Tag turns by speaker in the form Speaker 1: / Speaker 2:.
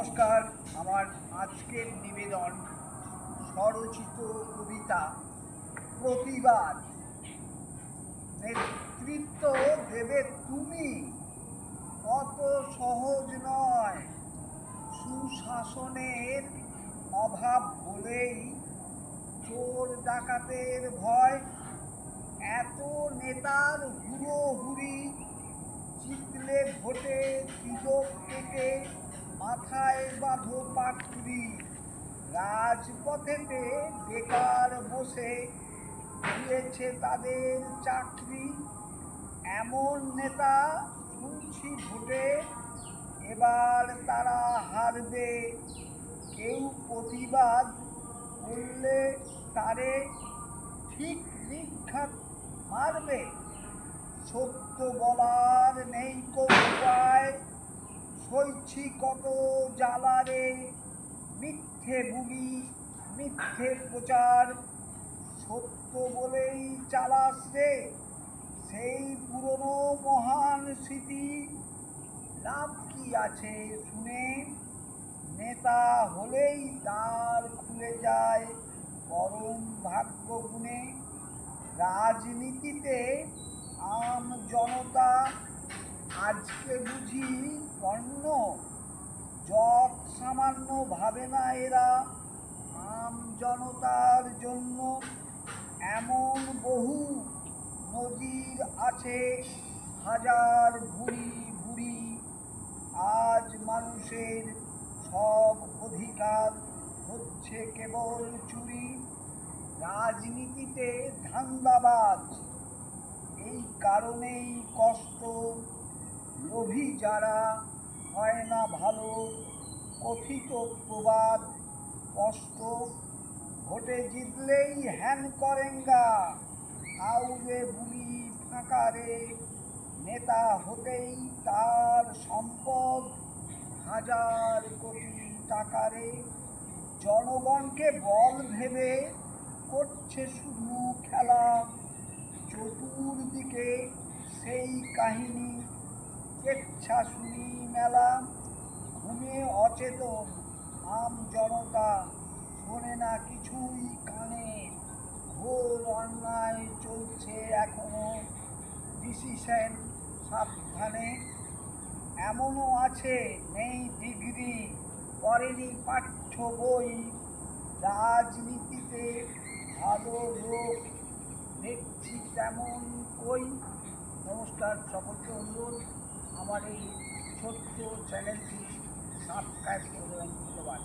Speaker 1: নমস্কার, আমার আজকের নিবেদন স্বরচিত কবিতা প্রতিবাদ। নেতৃত্ব দেবে তুমি অত সহজ নয়। সুশাসনের অভাব বলেই চোর ডাকাতের ভয়। এত নেতার হুড়ো হুড়ি জিতলে ভোটে সুযোগ মাথায় বাঁধো পাকড়ি রাজপথেতে বেকার বসে দিয়েছে তাদের চাকরি। এমন নেতা শুনছি ভোটে, এবার তারা হারবে। কেউ প্রতিবাদ করলে তারে ঠিক নিঘাত মারবে। সত্য বলার নেই কো উপায় সইছি কত জ্বালারে মিথ্যে বুলি, মিথ্যে প্রচার। সত্য বলেই চালাস রে সেই পুরনো মহান স্মৃতি। লাভ কি আছে শুনে নেতা হলেই দ্বার খুলে যায় পরম ভাগ্য গুণে। রাজনীতিতে আম জনতা আজকে বুঝি পণ্য যত সামান্য ভাবে না এরা আম জনতার জন্য এমন বহু নজির আছে হাজার ভুড়ি ভুড়ি আজ মানুষের সব অধিকার হচ্ছে কেবল চুরি। রাজনীতিতে ধান্দাবাজ। এই কারণেই কষ্ট লোভী যারা হয় না ভালো, কথিত প্রবাদ কষ্ট ভোটে জিতলেই হ্যান করেন গা আউরে বুলি ফাঁকারে নেতা হতেই তার সম্পদ, হাজার কোটি টাকারে জনগণকে বল ভেবে করছে শুধু খেলা, চতুর্দিকে সেই কাহিনী ঘুমে অচেতন আম জনতা শোনে না কিছুই কানে। ঘোর অন্যায় চলছে এখনও। ডিসিশন সাবধানে। এমনও আছে, নেই ডিগ্রি, করেনি পাঠ্য বই। রাজনীতিতে ভালো লোক দেখছি তেমন কই। নমস্কার, সকলকে অনুরোধ। আমার এই ছোট্ট চ্যানেলটি not capable and the one.